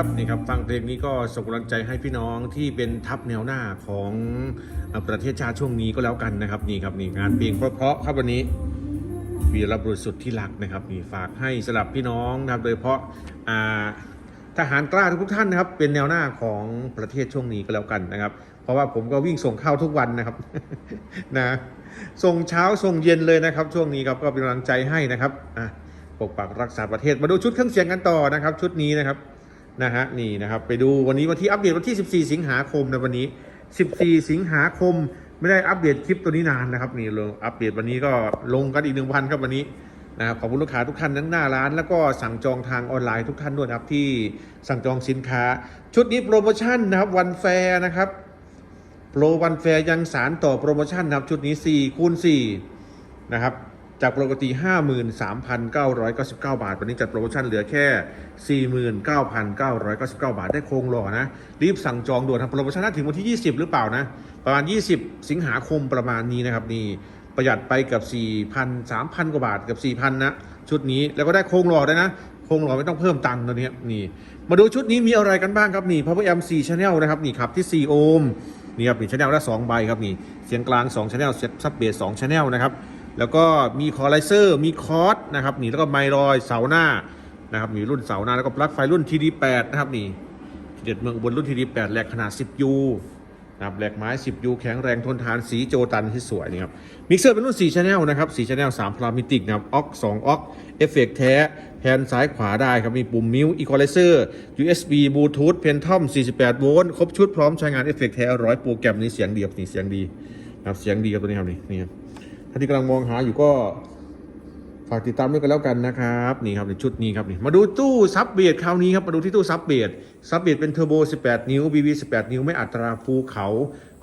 ครับนี่ครับฟังเพลงนี้ก็ส่งกำลังใจให้พี่น้องที่เป็นทัพแนวหน้าของประเทศชาติช่วงนี้ก็แล้วกันนะครับนี่ครับนี่งานเพลงเพราะๆครับวันนี้วีรบุรุษสุดที่รักนะครับนี่ฝากให้สำหรับพี่น้องนะครับโดยเฉพาะทหารกล้าทุกท่านนะครับเป็นแนวหน้าของประเทศช่วงนี้ก็แล้วกันนะครับ เพราะว่าผมก็วิ่งส่งข้าวทุกวันนะครับนะส่งเช้าส่งเย็นเลยนะครับ ช่วงนี้ครับก็เป็นกำลังใจให้นะครับอะปกปักรักษาประเทศมาดูชุดเครื่องเสียงกันต่อนะครับ ชุดนี้นะครับ นะฮะนี่นะครับไปดูวันนี้วันที่อัปเดตวันที่ 14 สิงหาคมนะวันนี้ 14 สิงหาคมไม่ได้อัปเดตคลิปตัวนี้นานนะครับนี่ลงอัปเดตวันนี้ก็ลงกันอีกหนึ่งวันครับวันนี้นะครับขอบคุณลูกค้าทุกท่านทั้งหน้าร้าน แล้วก็สั่งจองทางออนไลน์ทุกท่านด้วยนครับที่สั่งจองสินค้า ชุดนี้โปรโมชั่นนะครับวันแฟร์นะครับโปรวันแฟร์ยังสารต่อโปรโมชั่นนะครับชุดนี้4คูณ4นะครับ จากปกติ 53,999 บาท วันนี้จัดโปรโมชั่นเหลือแค่ 49,999 บาท ได้โครงหล่อนะ รีบสั่งจองด่วนทำโปรโมชั่นน่าถึงวันที่ 20 หรือเปล่านะ ประมาณ 20 สิงหาคมประมาณนี้นะครับนี่ประหยัดไปกับ 4,000 3,000 กว่าบาทกับ 4,000 นะ ชุดนี้แล้วก็ได้โครงหล่อด้วยนะ โครงหล่อไม่ต้องเพิ่มตังค์ตัวนี้นี่ มาดูชุดนี้มีอะไรกันบ้างครับนี่ Power M 4 Channel นะครับนี่ครับที่ 4 โอห์มนี่ครับนี่ชแนลละ2ใบครับนี่เสียงกลาง2ชแนลเซ็ตซับเบส2ชแนลนะครับ แล้วก็มีคอไลเซอร์มีคอร์สนะครับนี่แล้วก็ไมรอยเสาหน้านะครับมีรุ่นเสาหน้าแล้วก็ปลั๊กไฟรุ่น TD8 นะครับนี่เด็ดเมืองอุบนรุ่น TD8 แหลกขนาด 10U นะครับแหลกไม้ 10U แข็งแรงทนทานสีโจตันที่สวยนี่ครับมิกเซอร์เป็นรุ่น4ชแนลนะครับ4ชแนล3พารามิติกนะครับออก2ออกเอฟเฟกแท้แผนซ้ายขวาได้ครับมีปุ่มมิวอีควอไลเซอร์ USB บลูทูธเพนทอม48 โวลต์ครบชุดพร้อมใช้งานเอฟเฟกแท้ร้อยโปรแกรมนี้เสียงดีครับนี่เสียงดีนะครับเสียงดีครับตัวนี้ครับนี่นี่ครับ ถ้าที่กำลังมองหาอยู่ก็ฝากติดตามด้วยกันแล้วกันนะครับนี่ครับในชุดนี้ครับนี่มาดูตู้ซับเบียดคราวนี้ครับมาดูที่ตู้ซับเบียดซับเบียดเป็นเทอร์โบ 18 นิ้ว BB 18 นิ้วไม่อัตราภูเขา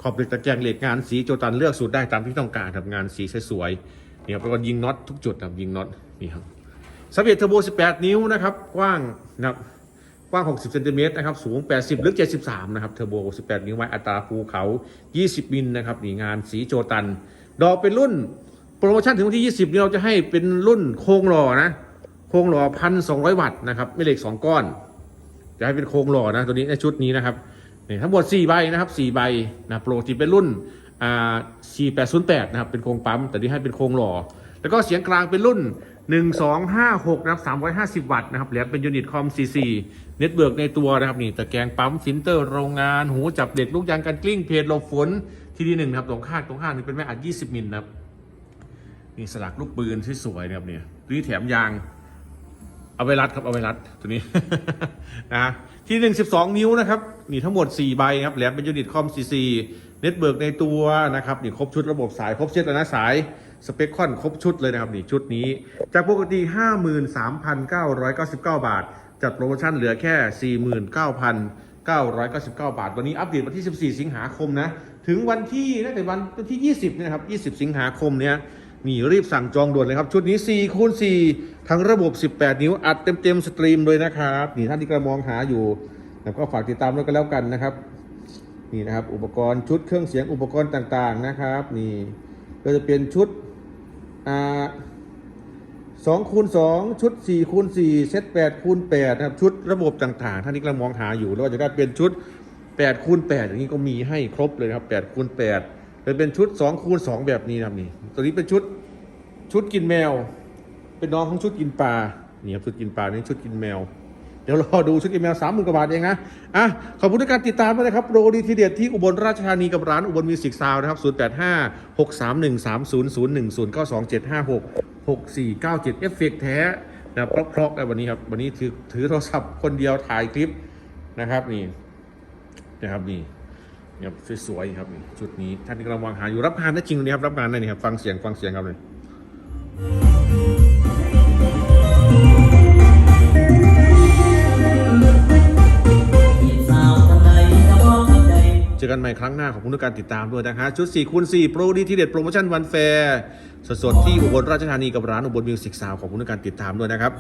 ขอบเหล็กตะแกรงเหล็กงานสีโจตันเลือกสูตรได้ตามที่ต้องการครับงานสีสวยๆนี่ครับแล้วก็ยิงน็อตทุกจุดครับยิงน็อตนี่ครับซับเบียดเทอร์โบ 18 นิ้วนะครับกว้างนะครับกว้าง 60เซนติเมตรนะครับสูง 80 ลึก 73 นะครับเทอร์โบ 18 นิ้วไม้อัตราภูเขา 20 มิลนะครับนี่งานสีโจตัน ดอกเป็นรุ่น โปรโมชั่นถึงวันที่ 20 นี้เราจะให้เป็นรุ่นโครงหล่อนะ โครงหล่อพันสองวัตต์นะครับไม่เหล็ก2ก้อน จะให้เป็นโครงหล่อนะตัวนี้ในชุดนี้นะครับนี่ทั้งหมด4ใบนะครับ4ใบนะโปรที่เป็นรุ่นอ่า4808 นะครับ เป็นโครงปั๊ม แต่ที่ให้เป็นโครงหล่อ แล้วก็เสียงกลางเป็นรุ่น 1256 นะครับ 350 วัตต์นะครับแหลมเป็นยูนิตคอม CC เน็ตเบิร์กในตัวนะครับนี่ตะแกรงปั๊มฟิลเตอร์โรงงาน หูจับเด็กลูกยางกันกลิ้งเพจหลบฝน ที่ดีหนึ่งนะครับตรงข้างตรงข้างนี่เป็นแม่อัด 20 มิลนะครับนี่สลักลูกปืนที่สวยนะครับเนี่ยตัวนี้แถมยางเอาไว้รัดครับเอาไว้รัดตัวนี้นะที่หนึ่งสิบสองนิ้วนะครับนี่ทั้งหมด4ใบครับแหลมเป็นยูนิตคอมซีซีเน็ตเบิร์กในตัวนะครับนี่ครบชุดระบบสายครบเซตแล้วนะสายสเปคคอนครบชุดเลยนะครับนี่ชุดนี้ จากปกติ 53,999 บาท จัดโปรโมชั่นเหลือแค่ 49,999 บาท วันนี้อัปเดตวันที่ 14 สิงหาคมนะ ถึงวันที่น่าจะวันที่ 20เนยนะครับ20 สิงหาคมเนี้ยนี่รีบสั่งจองด่วนเลยครับ ชุดนี้4คูณ4ทั้งระบบ 18 นิ้วอัดเต็มๆสตรีมเลยนะครับนี่ท่านที่กำลังมองหาอยู่แล้วก็ฝากติดตามด้วยกันแล้วกันนะครับ นี่นะครับอุปกรณ์ชุดเครื่องเสียงอุปกรณ์ต่างๆนะครับ นี่ก็จะเป็นชุดอ่าสองคูณสองชุดสี่คูณสี่เซตแปดคูณแปดนะครับ ชุดระบบต่างๆ ท่านที่กำลังมองหาอยู่แล้วจะได้เป็นชุด แปดคูณแปดอย่างนี้ก็มีให้ครบเลยครับแปดคูณแปดเป็นเป็นชุดสองคูณสองแบบนี้นะครับนี่ตัวนี้เป็นชุดชุดกินแมว เป็นน้องของชุดกินปลานี่ครับชุดกินปลานี่ชุดกินแมว เดี๋ยวรอดูชุดกินแมวสามหมื่นกว่าบาทเองนะอะขอบคุณทุกการติดตามด้วยนะครับโปรดีทีเด็ดที่อุบลราชธานีกับร้านอุบลมิวสิกซาวนะครับ0 8 5 6 3 1 3 0 0 1 0 9 2 7 5 6 6 4 9 7เอฟเฟกแท้นะเพราะๆนะวันนี้ครับวันนี้ถือถือโทรศัพท์คนเดียวถ่ายคลิปนะครับนี่ นะครับนี่นี่ครับสวยๆครับนี่ชุดนี้ท่านกำลังวางหาอยู่รับงานได้จริงนนี้ครับรับงานได้นี่ครับฟังเสียงฟังเสียงครับเลยสาวทำไมจะบอกกับใจเจอกันใหม่ครั้งหน้าขอบคุณทุกการติดตามด้วยนะฮะชุด4คูณ4โปรดีที่เด็ดโปรโมชั่นวันแฟร์สดๆที่อุบลราชธานีกับร้านอุบลมิวสิกซาวขอบคุณทุกการติดตามด้วยนะครับ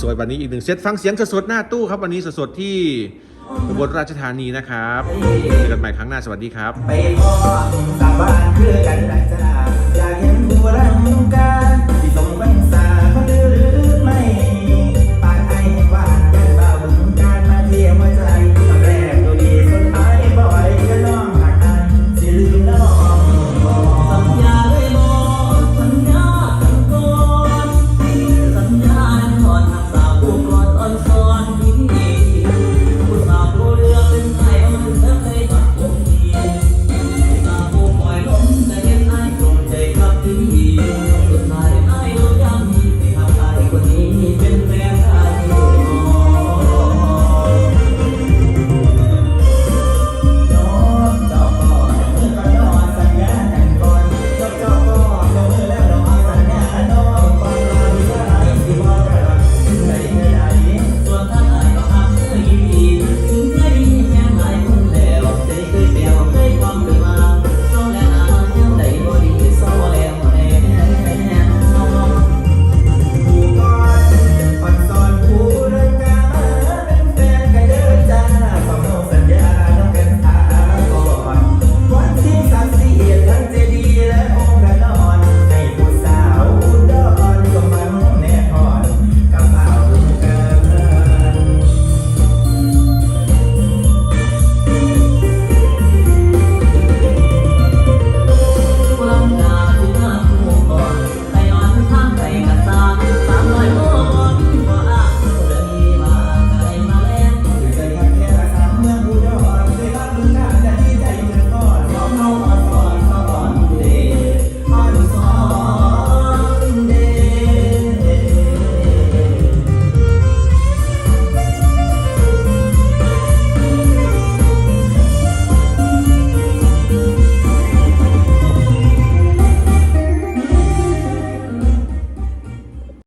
สวยๆวันนี้อีกหนึ่งเซตฟังเสียงสดๆหน้าตู้ครับวันนี้สดๆที่ อุบลราชธานีนะครับเจอกันใหม่ครั้งหน้าสวัสดีครับ